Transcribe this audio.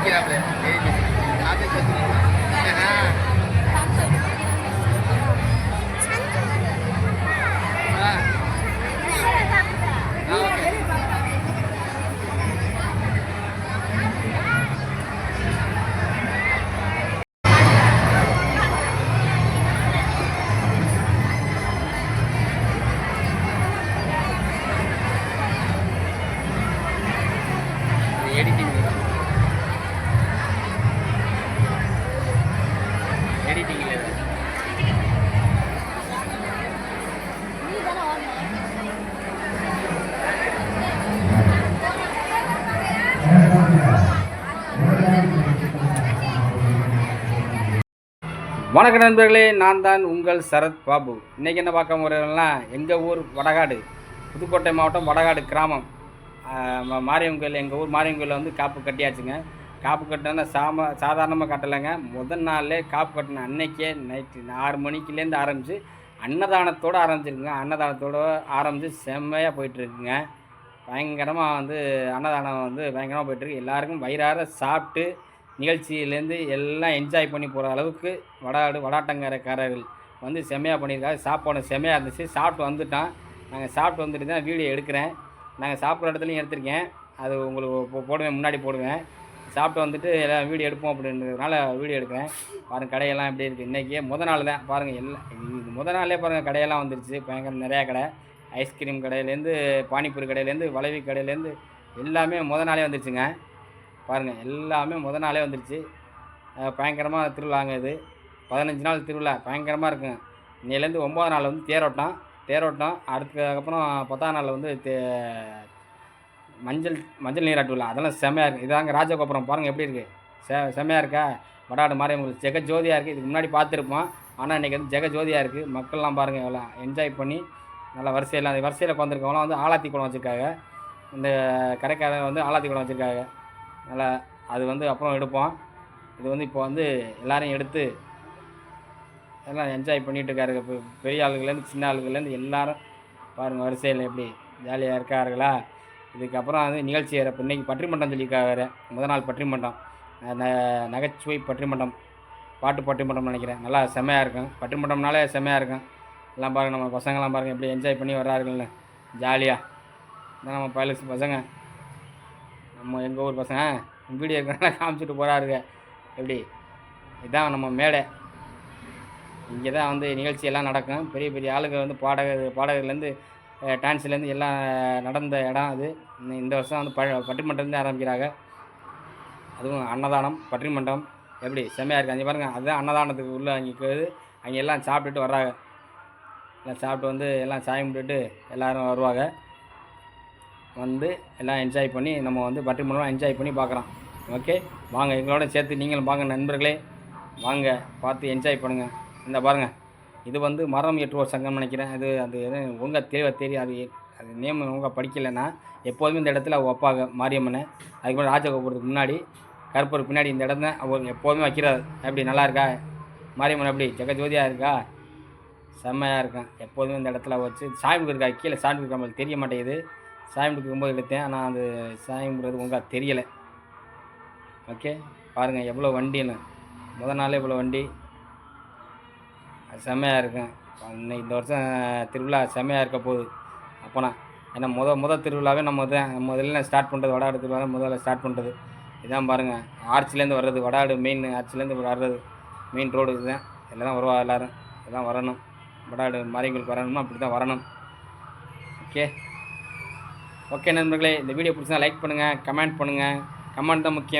बिल्कुल आपने வணக்க நண்பர்களே நான் தான் உங்கள் சரத் பாபு. இன்றைக்கி என்ன பார்க்க போகிறோம்னா எங்கள் ஊர் வடகாடு புதுக்கோட்டை மாவட்டம் வடகாடு கிராமம். மாரியம்மன் கோயில் எங்கள் ஊர் மாரியம்மன் கோயிலில் வந்து காப்பு கட்டியாச்சுங்க. காப்பு கட்டினா சாம சாதாரணமாக கட்டலைங்க. முதல் நாளே காப்பு கட்டின அன்னைக்கே நைட்டு ஆறு மணிக்குலேருந்து ஆரம்பித்து அன்னதானத்தோடு ஆரம்பிச்சிருக்குங்க. அன்னதானத்தோடு ஆரம்பித்து செம்மையாக போயிட்டுருக்குங்க. பயங்கரமாக வந்து அன்னதானம் வந்து பயங்கரமாக போயிட்டுருக்கு. எல்லாருக்கும் வயிறார சாப்பிட்டு நிகழ்ச்சியிலேருந்து எல்லாம் என்ஜாய் பண்ணி போகிற அளவுக்கு வடாடு வடாட்டங்கரக்காரர்கள் வந்து செம்மையாக பண்ணியிருக்காரு சாப்பாடு செம்மையாக இருந்துச்சு. சாப்பிட்டு வந்துட்டான் நாங்கள் சாப்பிட்டு வந்துட்டு தான் வீடியோ எடுக்கிறேன். நாங்கள் சாப்பிட்ற இடத்துலையும் எடுத்திருக்கேன். அது உங்களுக்கு போடுவேன் முன்னாடி போடுவேன். சாப்பிட்டு வந்துட்டு எல்லாம் வீடியோ எடுப்போம் அப்படின்றதுனால வீடியோ எடுக்கிறேன். பாருங்கள் கடையெல்லாம் எப்படி இருக்குது இன்றைக்கி முத நாள் தான். பாருங்கள் எல்லாம் இது முத நாளே பாருங்கள் கடையெல்லாம் வந்துருச்சு. பயங்கர நிறையா கடை. ஐஸ்கிரீம் கடையிலேருந்து பானிபூரி கடையிலேருந்து வளைவி கடையிலேருந்து எல்லாமே முத நாளே வந்துருச்சுங்க. பாருங்கள் எல்லாமே முத நாளே வந்துடுச்சு பயங்கரமாக திருவிழாங்க இது. பதினஞ்சு நாள் திருவிழா பயங்கரமாக இருக்குங்க. இன்னிலேருந்து ஒம்பது நாள் வந்து தேரோட்டம் தேரோட்டம் அடுத்ததுக்கப்புறம் பத்தாம் நாள் வந்து தே மஞ்சள் மஞ்சள் நீராட்டு விழா. அதெல்லாம் செமையாக இருக்குது இதாங்க ராஜகோபுரம். பாருங்கள் எப்படி இருக்குது செ செமையாக இருக்கா? வடாடு மாரியம்மன் ஜெக ஜோதியாக இருக்குது இதுக்கு முன்னாடி பார்த்துருப்போம். ஆனால் இன்றைக்கி வந்து ஜெக ஜோதியாக இருக்குது மக்கள்லாம் பாருங்கள் எவ்வளோ என்ஜாய் பண்ணி நல்லா வரிசையில் அந்த வரிசையில் உட்காந்துருக்கவங்களாம் வந்து ஆலாத்தி குளம் வச்சுருக்காங்க. இந்த கரைக்காரங்க வந்து ஆலாத்தி குளம் வச்சுருக்காங்க. நல்லா அது வந்து அப்புறம் எடுப்போம். இது வந்து இப்போ வந்து எல்லோரையும் எடுத்து எல்லாம் என்ஜாய் பண்ணிகிட்டு இருக்காரு. இப்போ பெரிய ஆளுங்கள்லேருந்து சின்ன ஆளுங்கள்லேருந்து எல்லாரும் பாருங்கள் வரிசையில் எப்படி ஜாலியாக இருக்காருங்களா இதுக்கப்புறம் வந்து நிகழ்ச்சி வேறு இப்போ இன்றைக்கி பட்டிமன்றம் சொல்லியிருக்காங்க வேறு. முதல் நாள் பட்டிமன்றம். ந- நகைச்சுவை பட்டிமன்றம். பாட்டு பட்டிமன்றம் நினைக்கிறேன். நல்லா செம்மையாக இருக்கும். பட்டிமன்றம்னாலே செம்மையாக இருக்கும். எல்லாம் பாருங்கள் நம்ம பசங்களாம் பாருங்கள் எப்படி என்ஜாய் பண்ணி வர்றாருங்கள்ல ஜாலியாக இதான் நம்ம பயலுக்கு பசங்க. நம்ம எங்கள் ஊர் பசங்க வீடியோ காமிச்சிட்டு போகிறாருங்க எப்படி? இதுதான் நம்ம மேடை. இங்கே தான் வந்து நிகழ்ச்சி எல்லாம் நடக்கும். பெரிய பெரிய ஆளுங்க வந்து பாடகர் பாடகர்லேருந்து டான்ஸ்லேருந்து எல்லாம் நடந்த இடம் அது. இந்த- இந்த வருஷம் வந்து ப பட்டிமன்றத்துலேருந்து ஆரம்பிக்கிறாங்க. அதுவும் அன்னதானம் பட்டிமன்றம். எப்படி? செம்மையாக இருக்குது அங்கே பாருங்கள் அதுதான் அன்னதானத்துக்கு உள்ளே அங்கே அங்கே எல்லாம் சாப்பிட்டுட்டு வர்றாங்க. எல்லாம் சாப்பிட்டு வந்து எல்லாம் சாயம் கும்பிட்டுட்டு எல்லோரும் வருவாங்க. வந்து எல்லாம் என்ஜாய் பண்ணி நம்ம வந்து பட்டிமன்றம் என்ஜாய் பண்ணி பார்க்குறோம். ஓகே வாங்க எங்களோட சேர்த்து நீங்களும் வாங்க நண்பர்களே. வாங்க பார்த்து என்ஜாய் பண்ணுங்கள் இந்த பாருங்கள் இது வந்து மரம் எட்டுவோர் சங்கம் நினைக்கிறேன். அது அது எதுவும் ஒழுங்காக தெளிவாக தெரியாது அது நேம் ஒழுங்காக படிக்கலைன்னா எப்போதுமே இந்த இடத்துல வைப்பாங்க மாரியம்மனை. அதுக்கப்புறம் ராஜகோபுரத்துக்கு முன்னாடி கருப்பூர் பின்னாடி இந்த இடம் தான் அவங்க எப்போதுமே வைக்கிறாரு எப்படி நல்லா இருக்கா? மாரியம்மன் எப்படி? ஜெகஜோதியாக இருக்கா? செம்மையாக இருக்கான். எப்போதுமே இந்த இடத்துல வச்சு சாமி இருக்கா கீழே சாமி இருக்கா நம்மளுக்கு தெரிய மாட்டேங்குது. சாமி கும்பிடும்போது எடுத்தேன் ஆனால் அது சாமி கும்பிட்றது ஒழுங்காக தெரியலை. ஓகே பாருங்கள் எவ்வளோ வண்டின்னு. முத நாளே இவ்வளோ வண்டி. அது செம்மையாக இருக்கும். இன்னைக்கு இந்த வருஷம் திருவிழா செம்மையாக இருக்க போகுது. அப்போனா ஏன்னா முத முத திருவிழாவே நம்ம தான் முதல்ல ஸ்டார்ட் பண்ணுறது வடாடு திருவிழா முதல்ல ஸ்டார்ட் பண்ணுறது இதான் பாருங்கள் ஆர்ச்சிலேருந்து வர்றது. வடாடு மெயின் ஆர்ச்சிலேருந்து வர்றது. மெயின் ரோடு இதுதான். இதில் தான் வருவா எல்லோரும். இதெல்லாம் வரணும். வடாடு மாரியங்களுக்கு வரணும்னா அப்படி தான் வரணும். ஓகே ஓகே நண்பர்களே இந்த வீடியோ பிடிச்சா லைக் பண்ணுங்கள் கமெண்ட் பண்ணுங்கள் கமெண்ட் தான் முக்கியம்.